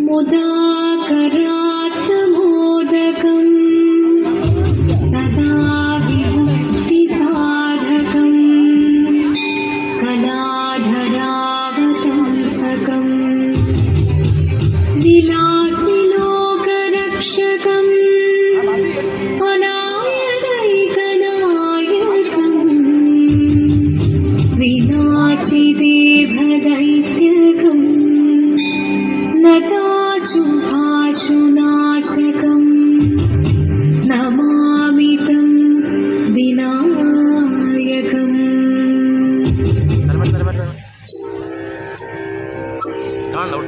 मोदा करात्मोदकम् तदा विभक्तिसाधकं कलाधरागतंसकं विलासिलोकरक्षकं पलादैकनायकं विनाशिदेहदैत्यकं न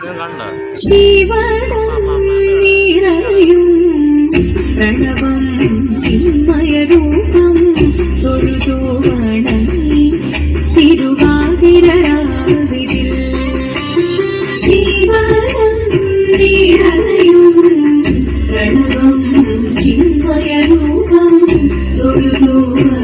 കാണണ്ട ഒട്ടും കാണണ്ട ശിവനം നിറയും പ്രണവം ചിന്മയരൂപം ചിന്മയരൂപം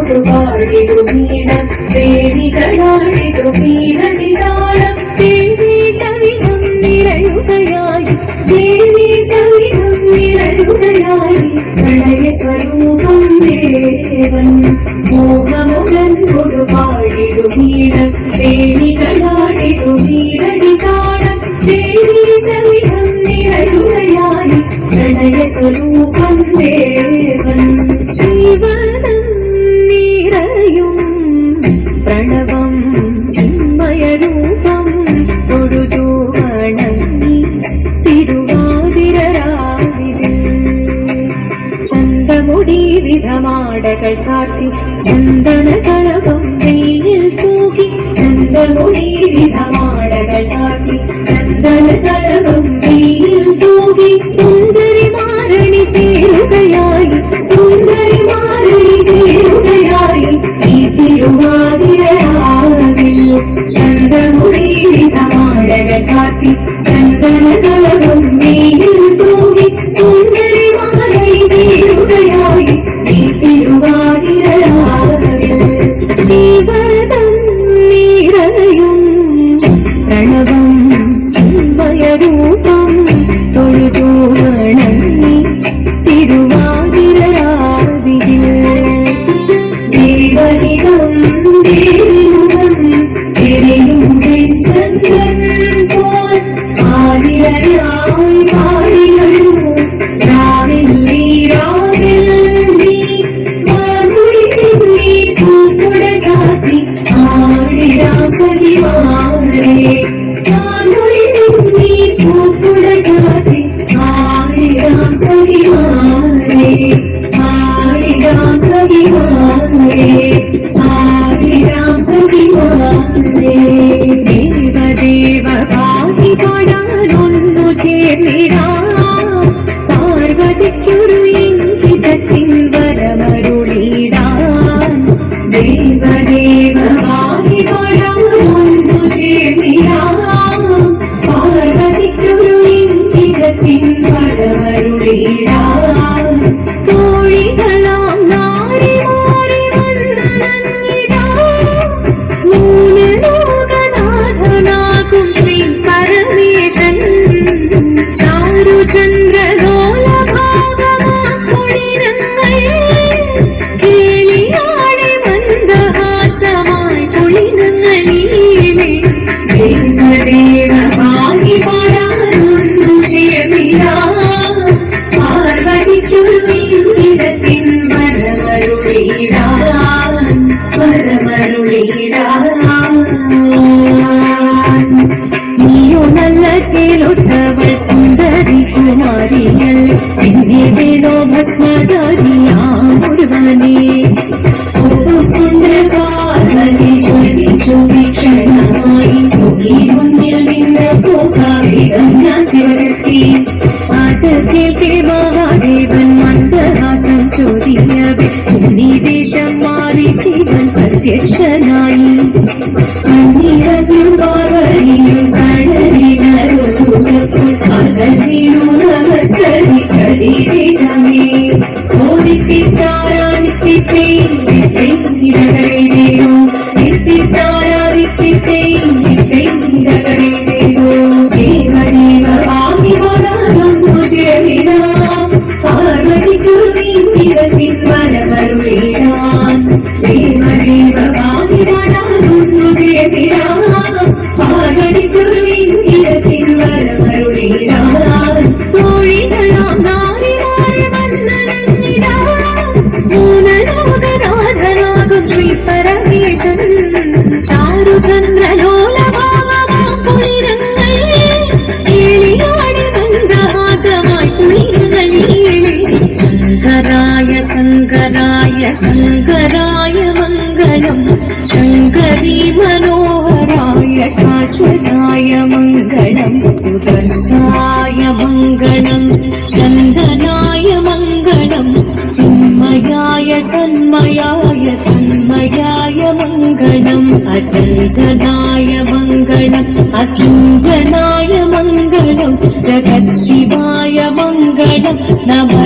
నాడిడు వీణం దేవి కడాడిడు వీణడి తాళం దేవి సవిధం నిరయుగయాయి దేవి సవిధం నిరయుగయాయి స్వరూపం దేవ ചാർത്തി ചന്ദന കളവും വെയിൽ തൂകി ചന്തമുടി വിധമാടകൾ ചാർത്തി ചന്ദന കളവും വെയിൽ തൂകി സുന്ദരി മാരണി ചേരുകയായി സുന്ദരി മാരണി ചേരുകയായി ഈ തിരുവാതിരയാവിൽ ചന്തമുടി വിധമാടകൾ ചാർത്തി ചന്ദന കളവും വെയിൽ തൂകി നീയോ നല്ല ചേലൊട്ടവൾ സുന്ദരി കുമാരിയൽ എന്നെ വേണോ ഭസ്മധാരിയാം ഒരുവനെ കൊണ്ട് കാലടി ജ്വലിച്ചു വീക്ഷണമായി ഈ മുന്നിൽ നിന്ന് പോകാതെ ഞാൻ ശിവശക്തി പാട്ട് കേൾക്കെ മഹാദേവൻ മന്ദഹാസം ചോദിയവേ നീ ദേശം മാറി ശിവൻ പ്രത്യക്ഷനായി ശങ്കരായ മംഗളം ശങ്കരീ മനോഹരായ ശാശ്വതായ മംഗളം സുദർശായ മംഗളം ചന്ദനായ മംഗളം ചിന്മയായ തന്മയായ മംഗളം അചഞ്ചലായ മംഗളം അകിഞ്ചനായ മംഗളം ജഗത് ശിവായ മംഗളം നമ